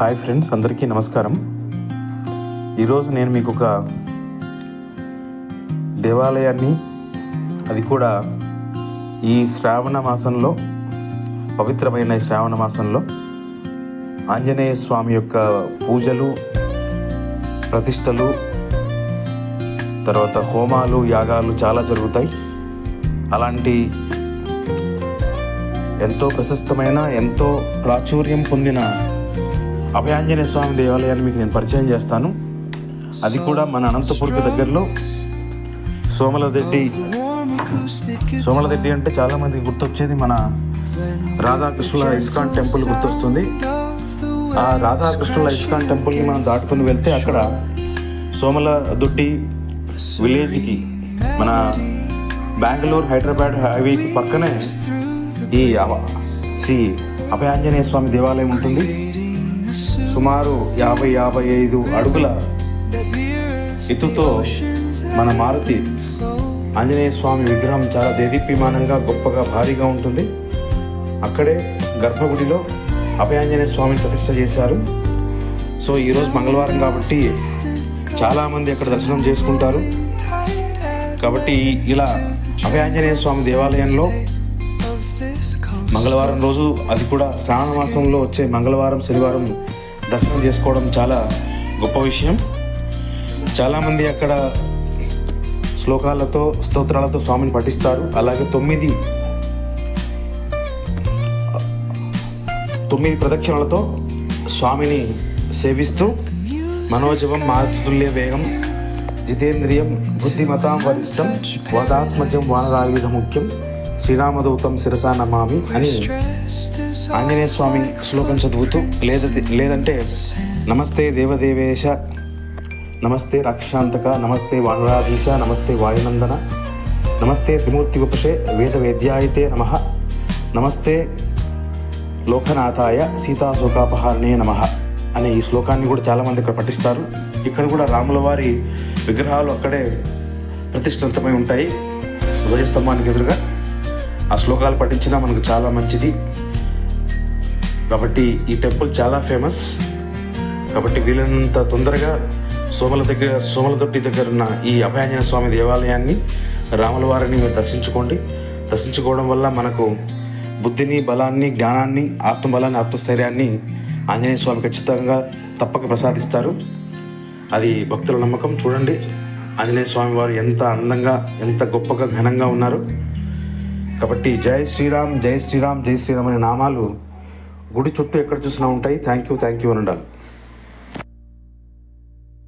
Hi friends అందరికీ నమస్కారం. ఈరోజు నేను మీకు ఒక దేవాలయాన్ని అది కూడా ఈ శ్రావణ మాసంలో పవిత్రమైన శ్రావణ మాసంలో ఆంజనేయ స్వామి యొక్క పూజలు ప్రతిష్టలు తర్వాత హోమాలు యాగాలు చాలా జరుగుతాయి. అలాంటి ఎంతో ప్రశస్తమైన ఎంతో ప్రాచుర్యం పొందిన అభయాంజనేయ స్వామి దేవాలయాన్ని మీకు నేను పరిచయం చేస్తాను. అది కూడా మన అనంతపూర్కి దగ్గరలో సోమలదెడ్డి సోమలదెడ్డి అంటే చాలా మందికి గుర్తొచ్చేది మన రాధాకృష్ణుల ఇస్కాన్ టెంపుల్ గుర్తొస్తుంది. ఆ రాధాకృష్ణుల ఇస్కాన్ టెంపుల్ని మనం దాటుకుని వెళ్తే అక్కడ సోమలదొడ్డి విలేజ్కి మన బెంగళూరు హైదరాబాద్ హైవేకి పక్కనే ఈ అవ- శ్రీ అభయాంజనేయ స్వామి దేవాలయం ఉంటుంది. సుమారు యాభై యాభై ఐదు అడుగుల ఎత్తుతో మన మారుతి ఆంజనేయ స్వామి విగ్రహం చాలా దేదీప్యమానంగా గొప్పగా భారీగా ఉంటుంది. అక్కడే గర్భగుడిలో అభయాంజనేయ స్వామిని ప్రతిష్ట చేశారు. సో ఈరోజు మంగళవారం కాబట్టి చాలామంది అక్కడ దర్శనం చేసుకుంటారు. కాబట్టి ఇలా అభయాంజనేయ స్వామి దేవాలయంలో మంగళవారం రోజు అది కూడా శ్రావణ మాసంలో వచ్చే మంగళవారం శనివారం దర్శనం చేసుకోవడం చాలా గొప్ప విషయం. చాలామంది అక్కడ శ్లోకాలతో స్తోత్రాలతో స్వామిని పఠిస్తారు. అలాగే తొమ్మిది తొమ్మిది ప్రదక్షిణలతో స్వామిని సేవిస్తూ మనోజవం మారుతుల్య వేగం జితేంద్రియం బుద్ధిమతాం వరిష్టం వదాత్మజం వానరాయుధ ముఖ్యం శ్రీరామదూతం శిరసా నమామి అని ఆంజనేయ స్వామి శ్లోకం చదువుతూ లేద లేదంటే నమస్తే దేవదేవేశ నమస్తే రక్షాంతక నమస్తే వానరాధీశ నమస్తే వాయునందన నమస్తే త్రిమూర్తి ఉపశే వేద వేద్యాయితే నమ నమస్తే లోకనాథాయ సీతాశోకాపహారణే నమ అనే ఈ శ్లోకాన్ని కూడా చాలామంది ఇక్కడ పఠిస్తారు. ఇక్కడ కూడా రాముల వారి విగ్రహాలు అక్కడే ప్రతిష్ఠితమై ఉంటాయి. ధ్వజస్తంభానికి ఎదురుగా ఆ శ్లోకాలు పఠించినా మనకు చాలా మంచిది. కాబట్టి ఈ టెంపుల్ చాలా ఫేమస్. కాబట్టి వీలైనంత తొందరగా సోమల దగ్గర సోమలదొడ్డి దగ్గర ఉన్న ఈ అభయాంజన స్వామి దేవాలయాన్ని రాముల వారిని మీరు దర్శించుకోండి. దర్శించుకోవడం వల్ల మనకు బుద్ధిని బలాన్ని జ్ఞానాన్ని ఆత్మబలాన్ని ఆత్మస్థైర్యాన్ని ఆంజనేయ స్వామి ఖచ్చితంగా తప్పక ప్రసాదిస్తారు. అది భక్తుల నమ్మకం. చూడండి ఆంజనేయ స్వామి వారు ఎంత అందంగా ఎంత గొప్పగా ఘనంగా ఉన్నారు. కాబట్టి జై శ్రీరామ్ జై శ్రీరామ్ జై శ్రీరామ్ అనే నామాలు గుడి చుట్టూ ఎక్కడ చూసినా ఉంటాయి. థ్యాంక్ యూ థ్యాంక్ యూ అని ఉండాలి.